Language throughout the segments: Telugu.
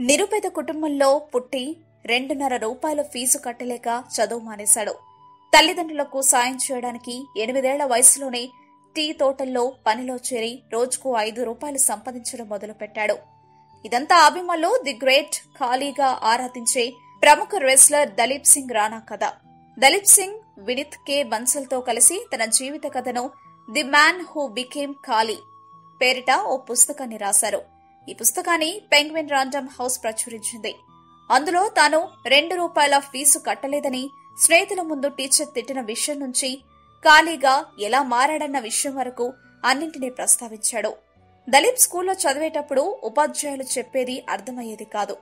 నిరుపేద కుటుంబంలో పుట్టి రెండున్నర రూపాయల ఫీజు కట్టలేక చదువు మానేశాడు. తల్లిదండ్రులకు సాయం చేయడానికి ఎనిమిదేళ్ళ వయసులోనే టీ తోటల్లో పనిలో చేరి రోజుకు ఐదు రూపాయలు సంపాదించడం మొదలుపెట్టాడు. ఇదంతా అభిమానులు ది గ్రేట్ ఖాళీగా ఆరాధించే ప్రముఖ రెస్లర్ దలీప్ సింగ్ రాణా కథ. దలీప్ సింగ్ వినిత్ కే బన్సల్తో కలిసి తన జీవిత కథను ది మ్యాన్ హూ బికేమ్ ఖాళీ పేరిట ఓ పుస్తకాన్ని రాశారు. ఈ పుస్తకాన్ని పెంగ్విన్ రాండమ్ హౌస్ ప్రచురించింది. అందులో తాను రెండు రూపాయల ఫీజు కట్టలేదని స్నేహితుల ముందు టీచర్ తిట్టిన విషయం నుంచి ఖాళీగా ఎలా మారాడన్న విషయం వరకు అన్నింటినీ ప్రస్తావించాడు. దలీప్ స్కూల్లో చదివేటప్పుడు ఉపాధ్యాయులు చెప్పేది అర్థమయ్యేది కాదు.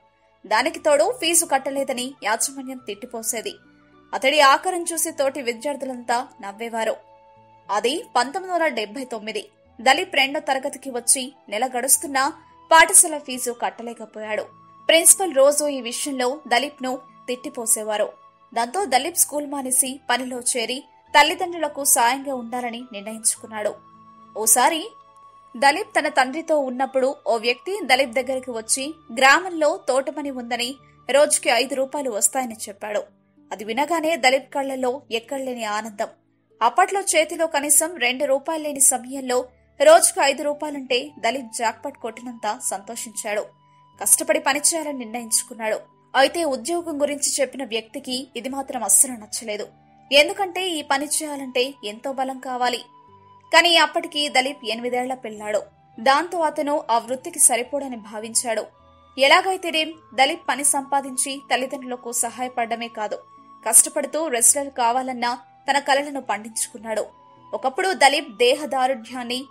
దానికి తోడు ఫీజు కట్టలేదని యాజమాన్యం తిట్టిపోసేది. అతడి ఆకారం చూసి తోటి విద్యార్థులంతా నవ్వేవారు. అది పంతొమ్మిది వందల డెబ్బై తొమ్మిది. దలీప్ రెండో తరగతికి వచ్చి నెల గడుస్తున్నా పాఠశాల ఫీజు కట్టలేకపోయాడు. ప్రిన్సిపల్ రోజు ఈ విషయంలో దలీప్ను తిట్టిపోసేవారు. దాంతో దలీప్ స్కూల్ మానేసి పనిలో చేరి తల్లిదండ్రులకు సాయంగా ఉండాలని నిర్ణయించుకున్నాడు. ఓసారి దలీప్ తన తండ్రితో ఉన్నప్పుడు ఓ వ్యక్తి దలీప్ దగ్గరికి వచ్చి గ్రామంలో తోటపని ఉందని రోజుకి ఐదు రూపాయలు వస్తాయని చెప్పాడు. అది వినగానే దలీప్ కళ్ళలో ఎక్కడలేని ఆనందం. అప్పట్లో చేతిలో కనీసం రెండు రూపాయలు లేని సమయంలో రోజుకు ఐదు రూపాయలంటే దలీప్ జాక్పట్ కొట్టినంత సంతోషించాడు. కష్టపడి పనిచేయాలని నిర్ణయించుకున్నాడు. అయితే ఉద్యోగం గురించి చెప్పిన వ్యక్తికి ఇది మాత్రం అస్సలు నచ్చలేదు. ఎందుకంటే ఈ పని చేయాలంటే ఎంతో బలం కావాలి. కానీ అప్పటికి దలీప్ ఎనిమిదేళ్ళ పిల్లాడు. దాంతో అతను ఆ వృత్తికి సరిపోడని భావించాడు. ఎలాగైతేనేం దలీప్ పని సంపాదించి తల్లిదండ్రులకు సహాయపడమే కాదు కష్టపడుతూ రెస్లర్ కావాలన్న తన కలలను పండించుకున్నాడు. ఒకప్పుడు దలీప్ దేహదారుఢ్యాన్ని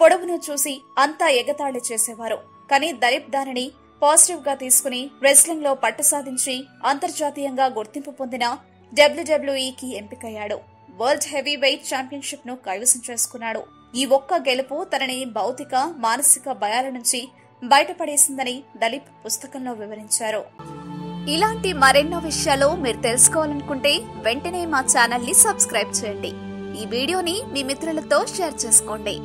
పొడవును చూసి అంతా ఎగతాళి చేసేవారు. కానీ దలీప్ దానిని పాజిటివ్గా తీసుకుని రెస్లింగ్లో పట్టు సాధించి అంతర్జాతీయంగా గుర్తింపు పొందిన డబ్ల్యూడబ్ల్యూఈకి ఎంపికయ్యాడు. వరల్డ్ హెవీ వెయిట్ ఛాంపియన్షిప్ను కైవసం చేసుకున్నాడు. ఈ ఒక్క గెలుపు తనని భౌతిక మానసిక భయాల నుంచి బయటపడేసిందని దలీప్ పుస్తకంలో వివరించారు. ఇలాంటి మరెన్నో విషయాలు మీరు తెలుసుకోవాలనుకుంటే వెంటనే మా ఛానల్ని సబ్స్క్రైబ్ చేయండి. ఈ వీడియోని మీ మిత్రులతో షేర్ చేసుకోండి.